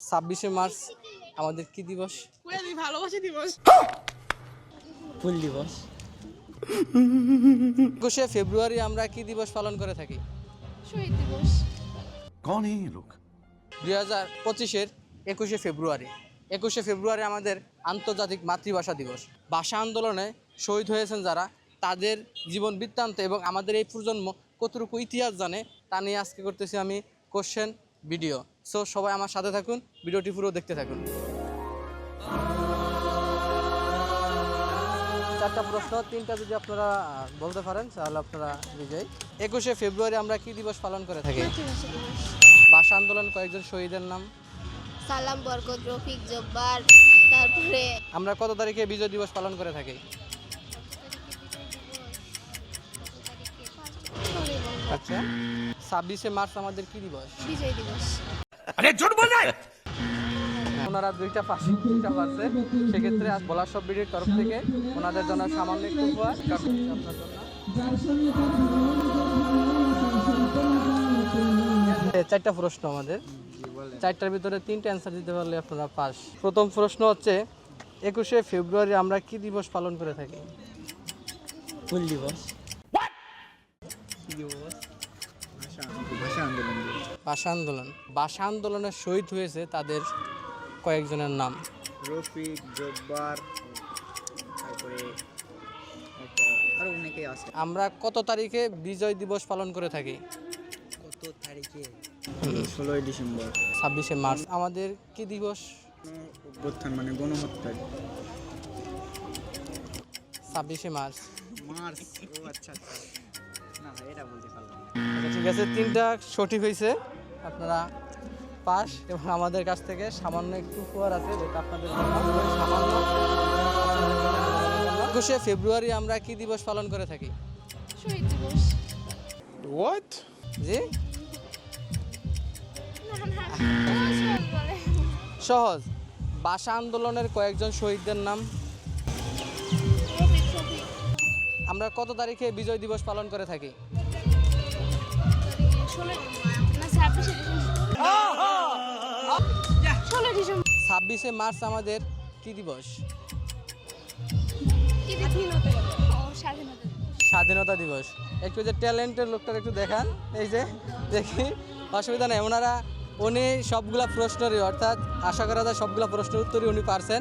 ছাব্বিশে মার্চ আমাদের কি দিবস? ভালোবাসা দিবস। ফুল দিবস। একুশে ফেব্রুয়ারি আমরা কি দিবস পালন করে থাকি? দিবস। দুই হাজার পঁচিশের একুশে ফেব্রুয়ারি। একুশে ফেব্রুয়ারি আমাদের আন্তর্জাতিক মাতৃভাষা দিবস। ভাষা আন্দোলনে শহীদ হয়েছেন যারা তাদের জীবন বৃত্তান্ত এবং আমাদের এই প্রজন্ম কতটুকু ইতিহাস জানে তা নিয়ে আজকে করতেছি আমি কোশ্চেন ভিডিও সো সবাই আমার সাথে থাকুন ভিডিওটি পুরো দেখতে থাকুন। চারটা প্রশ্ন তিনটা যদি আপনারা বলতে পারেন তাহলে আপনারা বিজয় একুশে ফেব্রুয়ারি আমরা কি দিবস পালন করে থাকি? ভাষা আন্দোলন কয়েকজন শহীদের নাম। সালাম বরকত রফিক জব্বার তারপরে আমরা কত তারিখে বিজয় দিবস পালন করে থাকি? আচ্ছা। ছাব্বিশে মার্চ আমাদের কি দিবস? বিজয় দিবস। ওনারা দুইটা পাশে দুইটা পারছে সেক্ষেত্রে আজ বলার সব ভিডিওর তরফ থেকে ওনাদের জন্য সামান্য একটু উপহার। আপনার জন্য। চারটা প্রশ্ন আমাদের। চারটার ভিতরে তিনটা অ্যান্সার দিতে পারলে আপনারা পাস। প্রথম প্রশ্ন হচ্ছে একুশে ফেব্রুয়ারি আমরা কি দিবস পালন করে থাকি? ফুল দিবস? কি দিবস? ভাষা ভাষা আন্দোলন দিবস। ভাষা আন্দোলন। ভাষা আন্দোলনে শহীদ হয়েছে তাদের কয়েকজনের নাম। রফিক জব্বার তারপরে অনেকেই আছে। আমরা কত তারিখে বিজয় দিবস পালন করে থাকি? কত তারিখে? ষোলোই ডিসেম্বর। ছাব্বিশে মার্চ। আমাদের কি দিবস? অভ্যুত্থান মানে গণহত্যা। ছাব্বিশে মার্চ। মার্চ? ও আচ্ছা আচ্ছা। না এটা বলতে পারলাম আচ্ছা ঠিক আছে তিনটা সঠিক হয়েছে। আপনারা পাস এবং আমাদের কাছ থেকে সামান্য একটু উপহার আছে যেটা আপনাদের সামান্য। একুশে ফেব্রুয়ারি আমরা কি দিবস পালন করে থাকি? শহীদ দিবস। জি? সহজ। ভাষা আন্দোলনের কয়েকজন শহীদদের নাম। আমরা কত তারিখে বিজয় দিবস পালন করে থাকি? ছাব্বিশে মার্চ আমাদের কি দিবস? স্বাধীনতা দিবস। একটু যে ট্যালেন্টের লোকটার একটু দেখান। এই যে দেখি। অসুবিধা নেই ওনারা উনি সবগুলা প্রশ্নেরই অর্থাৎ আশা করা যায় সবগুলা প্রশ্নের উত্তরই উনি পারছেন।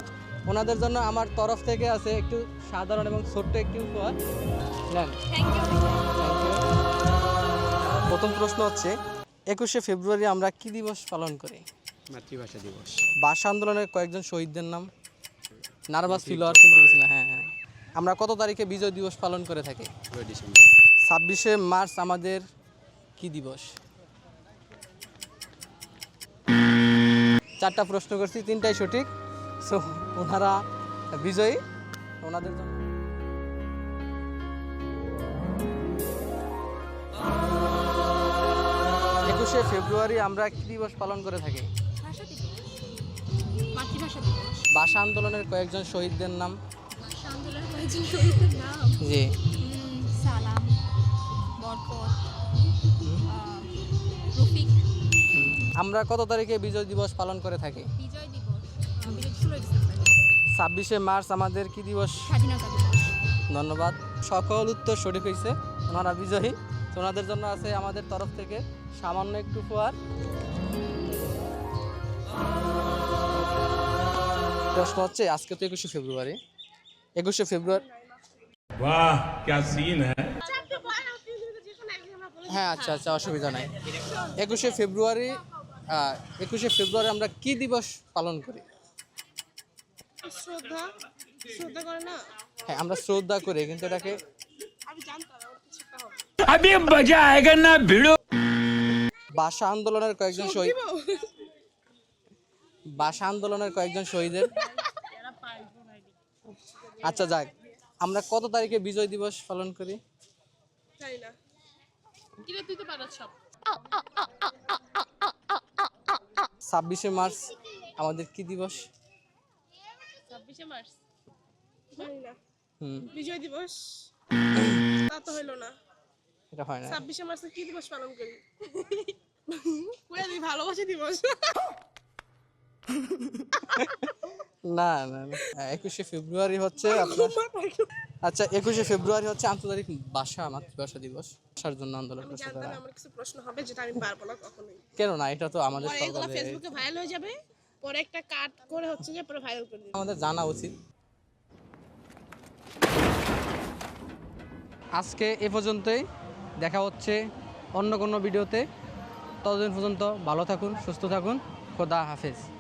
ওনাদের জন্য আমার তরফ থেকে আছে একটু সাধারণ এবং ছোট্ট একটি উপহার। নেন. প্রথম প্রশ্ন হচ্ছে একুশে ফেব্রুয়ারি আমরা কি দিবস পালন করি? মাতৃভাষা দিবস। ভাষা আন্দোলনের কয়েকজন শহীদদের নাম। নার্ভাস ফিল আর কিন্তু কিছু না হ্যাঁ হ্যাঁ। আমরা কত তারিখে বিজয় দিবস পালন করে থাকি? ডিসেম্বর। ছাব্বিশে মার্চ আমাদের কি দিবস? চারটা প্রশ্ন করছি তিনটাই সঠিক। সো ওনারা বিজয়ী ওনাদের জন্য। একুশে ফেব্রুয়ারি আমরা কি দিবস পালন করে থাকি? মাতৃভাষা দিবস। ভাষা আন্দোলনের কয়েকজন শহীদদের নাম? ভাষা আন্দোলনের কয়েকজন শহীদের নাম? জি। সালাম বরকত রফিক। আমরা কত তারিখে বিজয় দিবস পালন করে থাকি? বিজয় দিবস ছাব্বিশে মার্চ আমাদের কি দিবস? স্বাধীনতা দিবস। ধন্যবাদ। সকল উত্তর সঠিক হয়েছে ওনারা বিজয়ী। ওনাদের জন্য আছে আমাদের তরফ থেকে সামান্য একটু উপহার। প্রশ্ন হচ্ছে আজকে তো একুশে ফেব্রুয়ারি। একুশে ফেব্রুয়ারি হ্যাঁ? আচ্ছা আচ্ছা অসুবিধা নাই। একুশে ফেব্রুয়ারি একুশে ফেব্রুয়ারি আমরা কি দিবস পালন করি? হ্যাঁ আমরা শ্রদ্ধা করি কিন্তু এটাকে ভাষা আন্দোলনের কয়েকজন শহীদ ভাষা আন্দোলনের কয়েকজন শহীদের। আচ্ছা যাক। আমরা কত তারিখে বিজয় দিবস পালন করি? জানি না কিরে তুই তো পারছ সব ছাব্বিশে মার্চ। আমাদের কি দিবস? ছাব্বিশে মার্চ। হুম। বিজয় দিবস? তা তো হইল না। এটা হয় না। ছাব্বিশে মার্চে কি দিবস পালন করি? ভালোবাসা দিবস। না না না। একুশে ফেব্রুয়ারি হচ্ছে আপনার আচ্ছা একুশে ফেব্রুয়ারি হচ্ছে আন্তর্জাতিক ভাষা মাতৃভাষা দিবস। ভাষার জন্য আন্দোলন করছে তারা। আমার কিছু প্রশ্ন হবে যেটা আমি পারব না কখনোই। কেন না এটা তো আমাদের সরকারের ফেসবুকে ভাইরাল হয়ে যাবে। পরে একটা কাট করে হচ্ছে যে পরে ভাইরাল করে আমাদের জানা উচিত। আজকে এ পর্যন্তই। দেখা হচ্ছে অন্য কোনো ভিডিওতে। ততদিন পর্যন্ত ভালো থাকুন সুস্থ থাকুন। খোদা হাফেজ।